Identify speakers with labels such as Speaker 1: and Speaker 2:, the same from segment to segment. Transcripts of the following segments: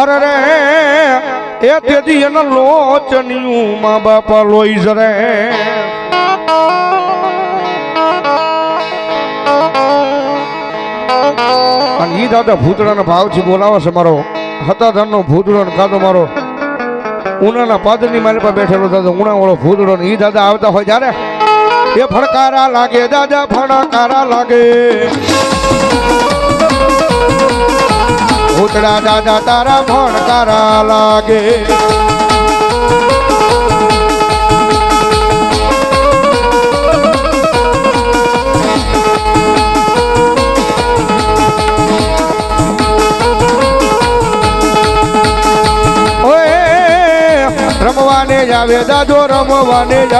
Speaker 1: અરે રે, એ તેથી એને લોચનિયું મા બાપા લોઈ જરે. અને ઈ દાદા ભૂતડાના ભાવથી બોલાવે છે મારો. હતાધારનો ભૂતળો ને કાદો મારો. ઉનાના પાદરની મારી પાસે બેઠેલો દાદા ઉણા વાળો ભૂતડો ને ઈ દાદા આવતા હોય જ્યારે? એ ફણકારા લાગે, દાદા ફણકારા લાગે. ભૂતડા દાદા તારા ભણકારા લાગે. રમવાને જાવે દાદો રમવાને જ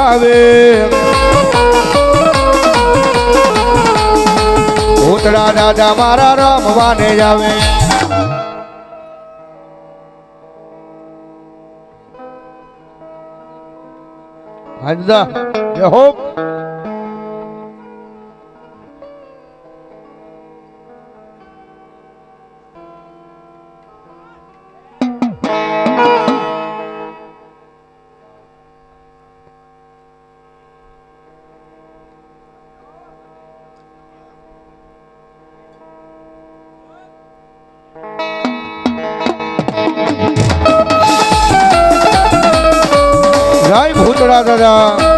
Speaker 1: ભૂતડા દાદા મારા રમવાને જાવે. હાજદા જય હો. જય ભૂતડા દાદા.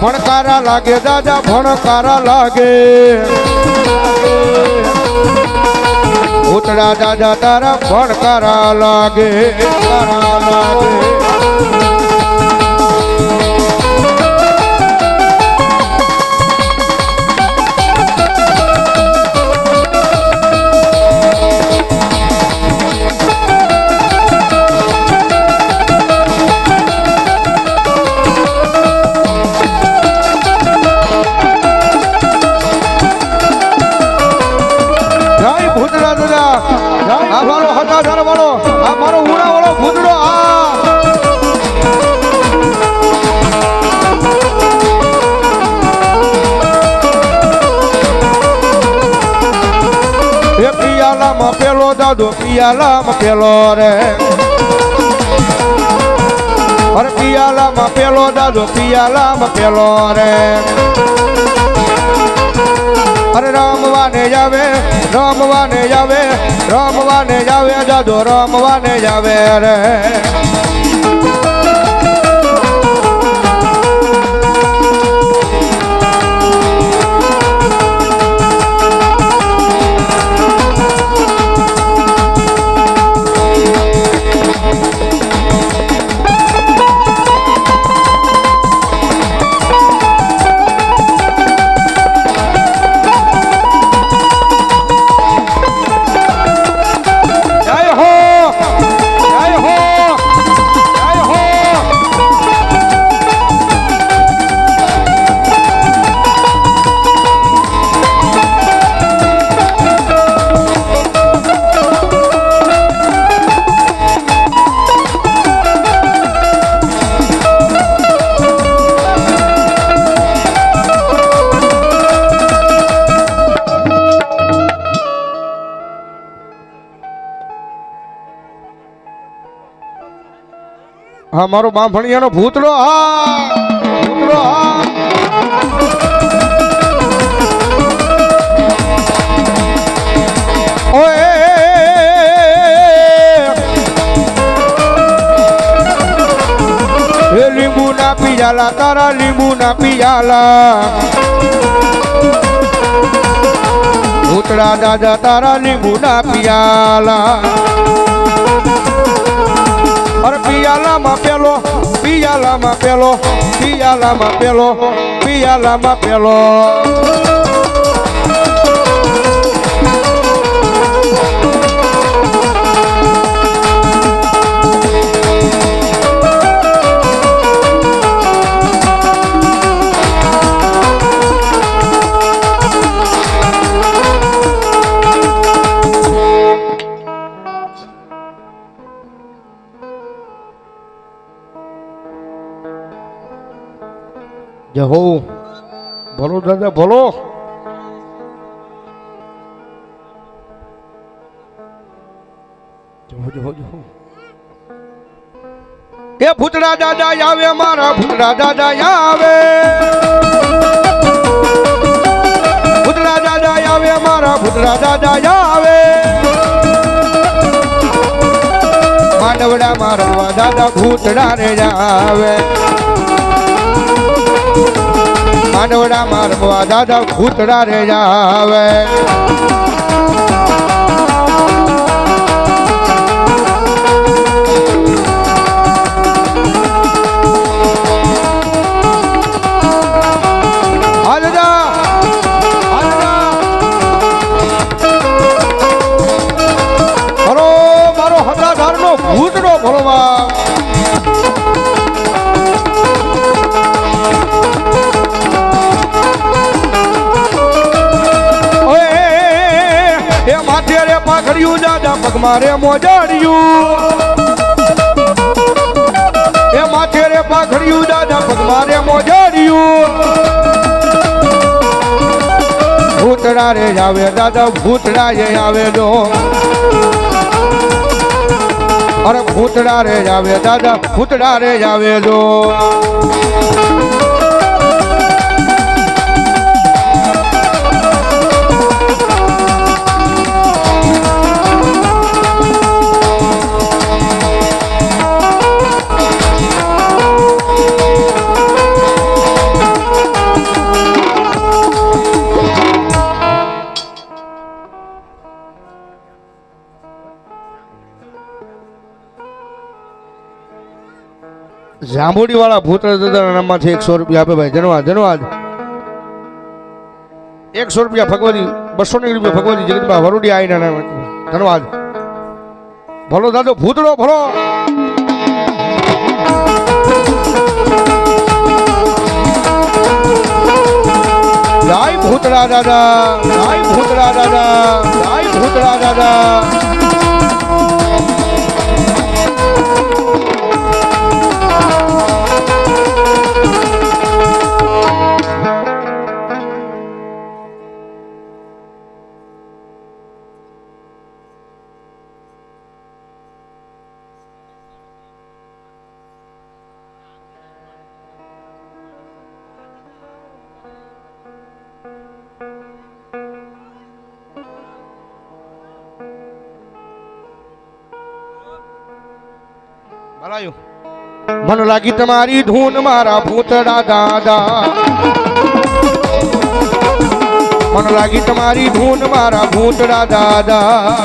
Speaker 1: ભણકારા લાગે દાદા ભણકારા લાગે. ઉતરા દાદા તારા ભણકારા લાગે લાગે. પિયાલામાં પેલો રે અરે પિયાલામાં પેલો દાદો પિયાલામાં પેલો રે અરે રમવાને જાવે રમવાને જાવે રમવાને જાવે દાદો રમવાને જાવે રે હા, મારો બાંભણિયાનો ભૂતડો હા ભૂતડો હા. લીંબુ ના તારા લીંબુ ના પિયાલા ભૂતળા દાદા, તારા લીંબુ ના પિયાલા. અરે પિયાલામાં પેલો પિયાલામાં પેલો પિયાલામાં પેલો પિયાલામાં પેલો. જય હો. ભલો દાદા ભલો કે ભૂતડા દાદા આવે, મારા ભૂતડા દાદા આવે. ભૂતડા દાદા આવે, મારા ભૂતડા દાદા આવે. માંડવડા મારવા દાદા ભૂતડા રે આવે. માંડવડા મારવા દાદા ખૂતડા રે આવે રે દાદા પગમાં રે મોજાડ્યું. એ માથે રે પાઘડિયું દાદા પગમાં રે મોજાડ્યું. ભૂતડા રે આવે, દાદા ભૂતડા એ આવે જો અરે ભૂતડા રે આવે, દાદા ભૂતડા રે આવે જો જાંબુડી વાળા ભૂતળ દાદાના એકસો રૂપિયા આપે ભાઈ. ધન્યવાદ ધન્યવાદ. એકસો રૂપિયા ભગવતી, બસો ને રૂપિયા ભગવતી જગતબા વરુડી આઈના નામે ધન્યવાદ. ભલો દાદો ભૂતડો ભલો. લાય ભૂતડા દાદા લાય ભૂતડા દાદા લાય ભૂતડા દાદા. ભલાયું મન લાગી તમારી ધૂન મારા ભૂતડા દાદા મન લાગી તમારી ધૂન મારા ભૂતડા દાદા.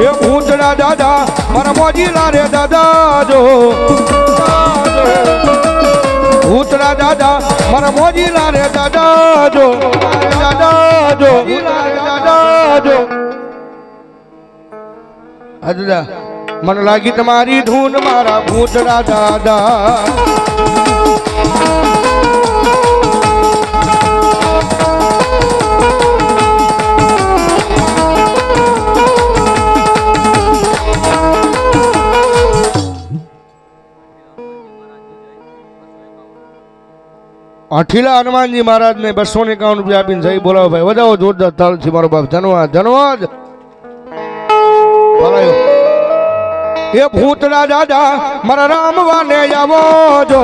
Speaker 1: એ ભૂતડા દાદા મારા મોજી લારે દાદા જો. ભૂતડા દાદા મારા મોજી લારે દાદા જો. દાદા જો દાદા જો. દાદા. મને લાગી તમારી ધૂન, મારા ભૂતરા દાદા. અઠીલા હનુમાનજી મહારાજને બસો ને એકાવન રૂપિયા આપીને જઈ બોલાવો ભાઈ. વધાવો જોરદાર તાલથી મારો બાપ. ધન્યવાદ ધન્યવાદ બોલાયો. એ ભૂતડા દાદા, મારા રામવાને આવો જો.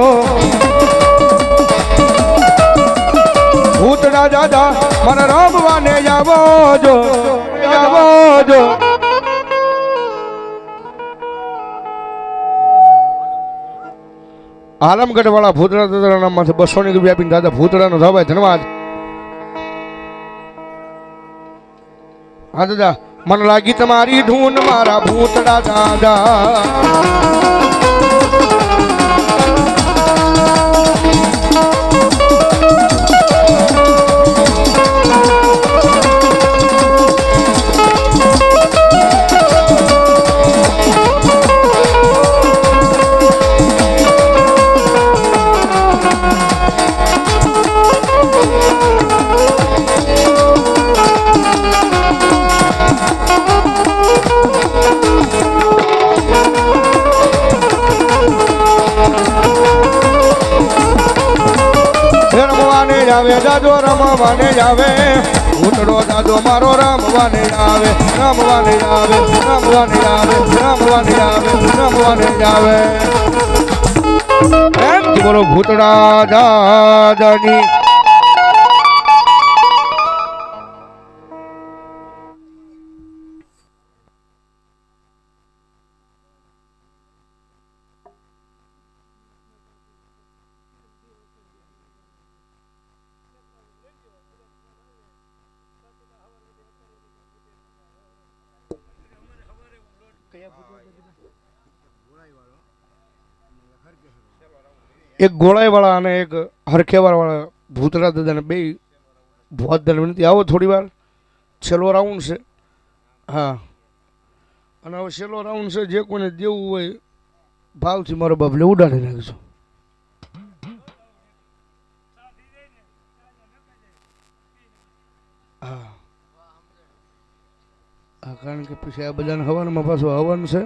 Speaker 1: ભૂતડા દાદા, મારા રામવાને આવો જો. આવો જો. આલમગઢ વાળા ભૂતડા દાદાના નામમાંથી બસો ની રૂપિયા આપીને દાદા ભૂતડાનો ધવાય ધન્યવાદ હા દાદા મને લાગી તમારી ધૂન મારા ભૂતડા દાદા આવે દાદો રમવાને આવે. ભૂતડો દાદો મારો રમવાને આવે રમવાને આવે રમવાને આવે રમવાને આવે રમવાને આવે. ભૂતડા દાદાની એક ગોળાઈવાળા અને એક હરખેવાળા ભૂતરા દાદાને બે ભોતદાન વિનંતી. આવો થોડી વાર. છેલ્લો રાઉન્ડ છે. હા. અને હવે છેલ્લો રાઉન્ડ છે. જે કોઈને દેવું હોય, ભાવથી મારો બાબલે ઉડાડી નાખીશું કારણ કે પછી આ બધાને હવનમાં પાછું હવન છે.